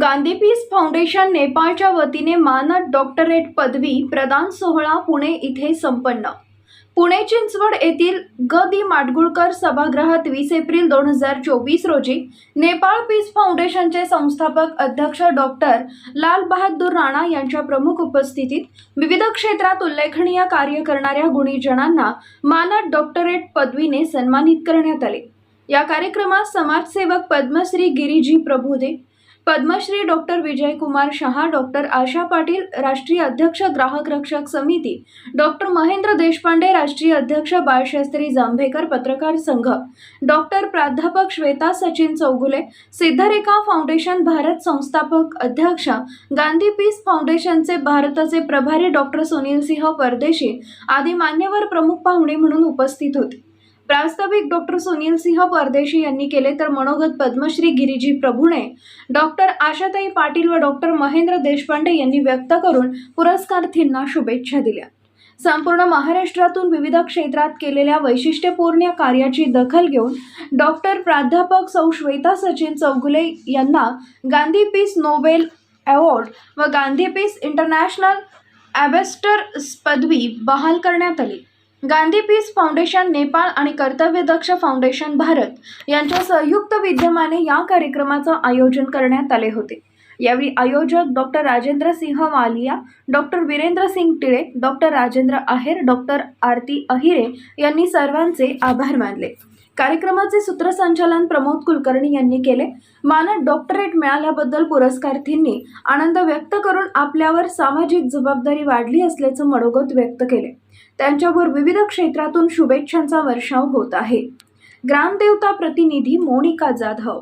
Gandhi peace foundation नेपाळच्या वतीने मानद डॉक्टरेट पदवी प्रदान सोहळा पुणे इथे संपन्न. पुणे चिंचवड येथील ग. दी. माडगुळकर सभागृहात वीस एप्रिल दोन हजार चोवीस रोजी नेपाळ पीस फाउंडेशनचे संस्थापक अध्यक्ष डॉक्टर लाल बहादूर राणा यांच्या प्रमुख उपस्थितीत विविध क्षेत्रात उल्लेखनीय कार्य करणाऱ्या गुणीजनांना मानद डॉक्टरेट पदवीने सन्मानित करण्यात आले. या कार्यक्रमात समाजसेवक पद्मश्री गिरीजी प्रभुदे पद्मश्री डॉक्टर विजयकुमार शहा डॉक्टर आशा पाटील राष्ट्रीय अध्यक्ष ग्राहक रक्षक समिती डॉक्टर महेंद्र देशपांडे राष्ट्रीय अध्यक्ष बाळशास्त्री जांभेकर पत्रकार संघ डॉक्टर प्राध्यापक श्वेता सचिन चौगुले सिद्धरेखा फाउंडेशन भारत संस्थापक अध्यक्ष गांधी पीस फाउंडेशनचे भारताचे प्रभारी डॉक्टर सुनील सिंह परदेशी आदी मान्यवर प्रमुख पाहुणे म्हणून उपस्थित होते. प्रास्ताविक डॉक्टर सुनील सिंह परदेशी यांनी केले तर मनोगत पद्मश्री गिरीजी प्रभुणे डॉक्टर आशाताई पाटील व डॉक्टर महेंद्र देशपांडे यांनी व्यक्त करून पुरस्कारार्थींना शुभेच्छा दिल्या. संपूर्ण महाराष्ट्रातून विविध क्षेत्रात केलेल्या वैशिष्ट्यपूर्ण कार्याची दखल घेऊन डॉक्टर प्राध्यापक सौ श्वेता सचिन चौगुले यांना गांधी पीस नोबेल अवॉर्ड व गांधी पीस इंटरनॅशनल ॲबेस्टर पदवी बहाल करण्यात आली. गांधी पीस फाउंडेशन नेपाळ आणि कर्तव्यदक्ष फाउंडेशन भारत यांच्या संयुक्त विद्यमाने या कार्यक्रमाचं आयोजन करण्यात आले होते. यावेळी आयोजक doctor Rajendra Singh Walia doctor Virendra Singh Tile doctor Rajendra Aher doctor Aarti Ahire यांनी सर्वांचे आभार मानले. कार्यक्रमाचे सूत्रसंचालन प्रमोद कुलकर्णी यांनी केले. मानद डॉक्टरेट मिळाल्याबद्दल पुरस्कारार्थींनी आनंद व्यक्त करून आपल्यावर सामाजिक जबाबदारी वाढली असल्याचं मनोगत व्यक्त केले. त्यांच्यावर विविध क्षेत्रातून शुभेच्छांचा वर्षाव होत आहे. ग्रामदेवता प्रतिनिधी मोनिका जाधव